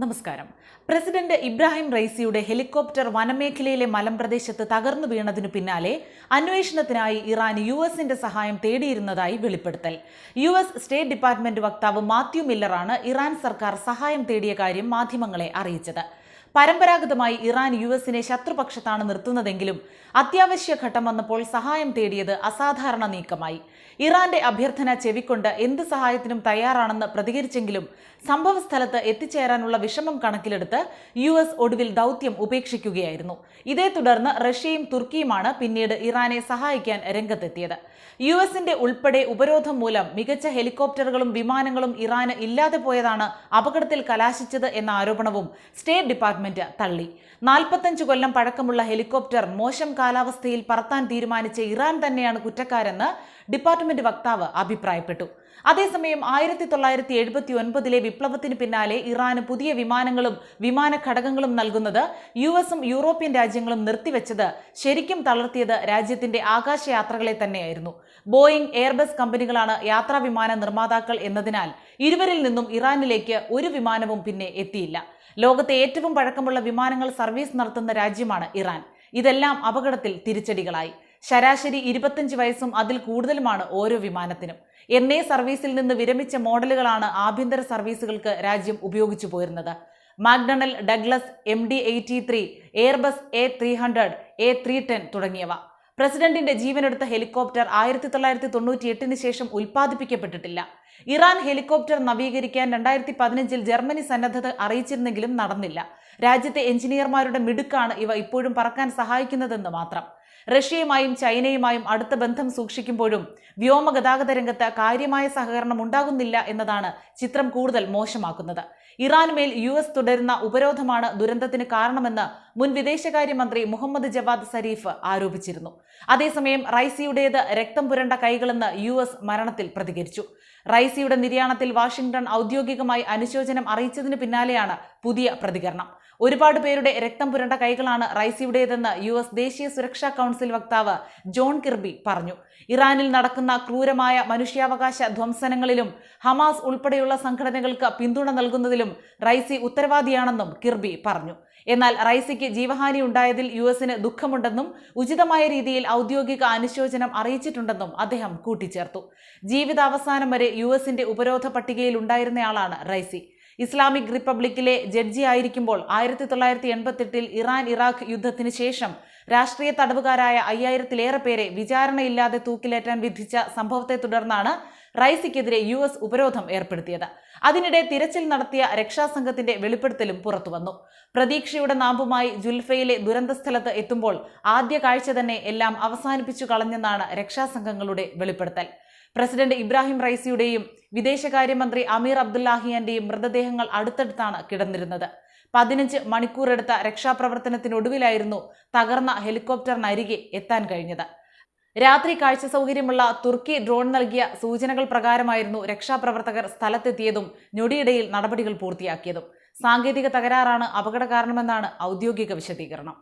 നമസ്കാരം. President Ibrahim റൈസിയുടെ helicopter വനമേഖലയിലെ മലമ്പ്രദേശത്ത് തകർന്നു വീണതിനു പിന്നാലെ അന്വേഷണത്തിനായി ഇറാൻ യു എസിന്റെ സഹായം തേടിയിരുന്നതായി വെളിപ്പെടുത്തൽ. യു എസ് സ്റ്റേറ്റ് ഡിപ്പാർട്ട്മെന്റ് വക്താവ് മാത്യു മില്ലറാണ് ഇറാൻ സർക്കാർ സഹായം തേടിയ കാര്യം മാധ്യമങ്ങളെ അറിയിച്ചത്. പരമ്പരാഗതമായി ഇറാൻ യു എസിനെ ശത്രുപക്ഷത്താണ് നിർത്തുന്നതെങ്കിലും അത്യാവശ്യ ഘട്ടം വന്നപ്പോൾ സഹായം തേടിയത് അസാധാരണ നീക്കമായി. ഇറാന്റെ അഭ്യർത്ഥന ചെവിക്കൊണ്ട് എന്ത് സഹായത്തിനും തയ്യാറാണെന്ന് പ്രതികരിച്ചെങ്കിലും സംഭവസ്ഥലത്ത് എത്തിച്ചേരാനുള്ള വിഷമം കണക്കിലെടുത്ത് യു എസ് ഒടുവിൽ ദൗത്യം ഉപേക്ഷിക്കുകയായിരുന്നു. ഇതേ തുടർന്ന് റഷ്യയും തുർക്കിയുമാണ് പിന്നീട് ഇറാനെ സഹായിക്കാൻ രംഗത്തെത്തിയത്. യു എസിന്റെ ഉൾപ്പെടെ ഉപരോധം മൂലം മികച്ച ഹെലികോപ്റ്ററുകളും വിമാനങ്ങളും ഇറാന് ഇല്ലാതെ പോയതാണ് അപകടത്തിൽ കലാശിച്ചത് എന്ന ആരോപണവും സ്റ്റേറ്റ് ഡിപ്പാർട്ട്മെന്റ് തള്ളി. നാൽപ്പത്തഞ്ച് കൊല്ലം പഴക്കമുള്ള ഹെലികോപ്റ്റർ മോശം കാലാവസ്ഥയിൽ പറത്താൻ തീരുമാനിച്ച ഇറാൻ തന്നെയാണ് കുറ്റക്കാരെന്ന് ഡിപ്പാർട്ട്മെന്റ് വക്താവ് അഭിപ്രായപ്പെട്ടു. അതേസമയം ആയിരത്തി തൊള്ളായിരത്തി എഴുപത്തി ഒൻപതിലെ വിപ്ലവത്തിന് പിന്നാലെ ഇറാന് പുതിയ വിമാനങ്ങളും വിമാന ഘടകങ്ങളും നൽകുന്നത് യു എസും യൂറോപ്യൻ രാജ്യങ്ങളും നിർത്തിവെച്ചത് ശരിക്കും തളർത്തിയത് രാജ്യത്തിന്റെ ആകാശയാത്രകളെ തന്നെയായിരുന്നു. ബോയിംഗ് എയർബസ് കമ്പനികളാണ് യാത്രാ വിമാന നിർമ്മാതാക്കൾ എന്നതിനാൽ ഇരുവരിൽ നിന്നും ഇറാനിലേക്ക് ഒരു വിമാനവും പിന്നെ എത്തിയില്ല. ലോകത്തെ ഏറ്റവും പഴക്കമുള്ള വിമാനങ്ങൾ സർവീസ് നടത്തുന്ന രാജ്യമാണ് ഇറാൻ. ഇതെല്ലാം അപകടത്തിൽ തിരിച്ചടികളായി. ശരാശരി ഇരുപത്തഞ്ച് വയസ്സും അതിൽ കൂടുതലുമാണ് ഓരോ വിമാനത്തിനും. എൻ എ സർവീസിൽ നിന്ന് വിരമിച്ച മോഡലുകളാണ് ആഭ്യന്തര സർവീസുകൾക്ക് രാജ്യം ഉപയോഗിച്ചു പോരുന്നത്. McDonnell Douglas M D eighty three Airbus A three hundred A three ten തുടങ്ങിയവ. പ്രസിഡന്റിന്റെ ജീവനെടുത്ത ഹെലികോപ്റ്റർ ആയിരത്തി തൊള്ളായിരത്തി തൊണ്ണൂറ്റി എട്ടിന് ശേഷം ഉൽപ്പാദിപ്പിക്കപ്പെട്ടിട്ടില്ല. ഇറാൻ ഹെലികോപ്റ്റർ നവീകരിക്കാൻ രണ്ടായിരത്തി പതിനഞ്ചിൽ ജർമ്മനി സന്നദ്ധത അറിയിച്ചിരുന്നെങ്കിലും നടന്നില്ല. രാജ്യത്തെ എഞ്ചിനീയർമാരുടെ മിടുക്കാണ് ഇവ ഇപ്പോഴും പറക്കാൻ സഹായിക്കുന്നതെന്ന് മാത്രം. റഷ്യയുമായും ചൈനയുമായും അടുത്ത ബന്ധം സൂക്ഷിക്കുമ്പോഴും വ്യോമഗതാഗത രംഗത്ത് കാര്യമായ സഹകരണം ഉണ്ടാകുന്നില്ല എന്നതാണ് ചിത്രം കൂടുതൽ മോശമാക്കുന്നത്. ഇറാനുമേൽ യു എസ് തുടരുന്ന ഉപരോധമാണ് ദുരന്തത്തിന് കാരണമെന്ന് മുൻ വിദേശകാര്യമന്ത്രി മുഹമ്മദ് ജവാദ് സരീഫ് ആരോപിച്ചിരുന്നു. അതേസമയം റൈസിയുടേത് രക്തം പുരണ്ട കൈകളെന്ന് യു എസ് മരണത്തിൽ പ്രതികരിച്ചു. റൈസിയുടെ നിര്യാണത്തിൽ വാഷിംഗ്ടൺ ഔദ്യോഗികമായി അനുശോചനം അറിയിച്ചതിന് പിന്നാലെയാണ് പുതിയ പ്രതികരണം. ഒരുപാട് പേരുടെ രക്തം പുരണ്ട കൈകളാണ് റൈസിയുടേതെന്ന് യു എസ് ദേശീയ സുരക്ഷാ കൗൺസിൽ വക്താവ് ജോൺ കിർബി പറഞ്ഞു. ഇറാനിൽ നടക്കുന്ന ക്രൂരമായ മനുഷ്യാവകാശ ധ്വംസനങ്ങളിലും ഹമാസ് ഉൾപ്പെടെയുള്ള സംഘടനകൾക്ക് പിന്തുണ നൽകുന്നതിലും റൈസി ഉത്തരവാദിയാണെന്നും കിർബി പറഞ്ഞു. എന്നാൽ റൈസിക്ക് ജീവഹാനി ഉണ്ടായതിൽ യു എസിന് ദുഃഖമുണ്ടെന്നും ഉചിതമായ രീതിയിൽ ഔദ്യോഗിക അനുശോചനം അറിയിച്ചിട്ടുണ്ടെന്നും അദ്ദേഹം കൂട്ടിച്ചേർത്തു. ജീവിതാവസാനം വരെ യു എസിന്റെ ഉപരോധ പട്ടികയിൽ ഉണ്ടായിരുന്നയാളാണ് റൈസി. ഇസ്ലാമിക് റിപ്പബ്ലിക്കിലെ ജഡ്ജി ആയിരിക്കുമ്പോൾ ആയിരത്തി തൊള്ളായിരത്തി എൺപത്തെട്ടിൽ ഇറാൻ ഇറാഖ് യുദ്ധത്തിന് ശേഷം രാഷ്ട്രീയ തടവുകാരായ അയ്യായിരത്തിലേറെ പേരെ വിചാരണയില്ലാതെ തൂക്കിലേറ്റാൻ വിധിച്ച സംഭവത്തെ തുടർന്നാണ് റൈസിക്കെതിരെ യു എസ് ഉപരോധം ഏർപ്പെടുത്തിയത്. അതിനിടെ തിരച്ചിൽ നടത്തിയ രക്ഷാസംഘത്തിന്റെ വെളിപ്പെടുത്തലും പുറത്തുവന്നു. പ്രതീക്ഷയുടെ നാമ്പുമായി ജുൽഫയിലെ ദുരന്ത സ്ഥലത്ത് എത്തുമ്പോൾ ആദ്യ കാഴ്ച തന്നെ എല്ലാം അവസാനിപ്പിച്ചു കളഞ്ഞെന്നാണ് രക്ഷാസംഘങ്ങളുടെ വെളിപ്പെടുത്തൽ. പ്രസിഡന്റ് ഇബ്രാഹിം റൈസിയുടെയും വിദേശകാര്യമന്ത്രി അമീർ അബ്ദുല്ലാഹിയാന്റെയും മൃതദേഹങ്ങൾ അടുത്തടുത്താണ് കിടന്നിരുന്നത്. പതിനഞ്ച് മണിക്കൂറെടുത്ത രക്ഷാപ്രവർത്തനത്തിനൊടുവിലായിരുന്നു തകർന്ന ഹെലികോപ്റ്ററിനരികെ എത്താൻ കഴിഞ്ഞത്. രാത്രി കാഴ്ച സൗകര്യമുള്ള തുർക്കി ഡ്രോൺ നൽകിയ സൂചനകൾ പ്രകാരമായിരുന്നു രക്ഷാപ്രവർത്തകർ സ്ഥലത്തെത്തിയതും ഞൊടിയിടയിൽ നടപടികൾ പൂർത്തിയാക്കിയതും. സാങ്കേതിക തകരാറാണ് അപകട കാരണമെന്നാണ് ഔദ്യോഗിക വിശദീകരണം.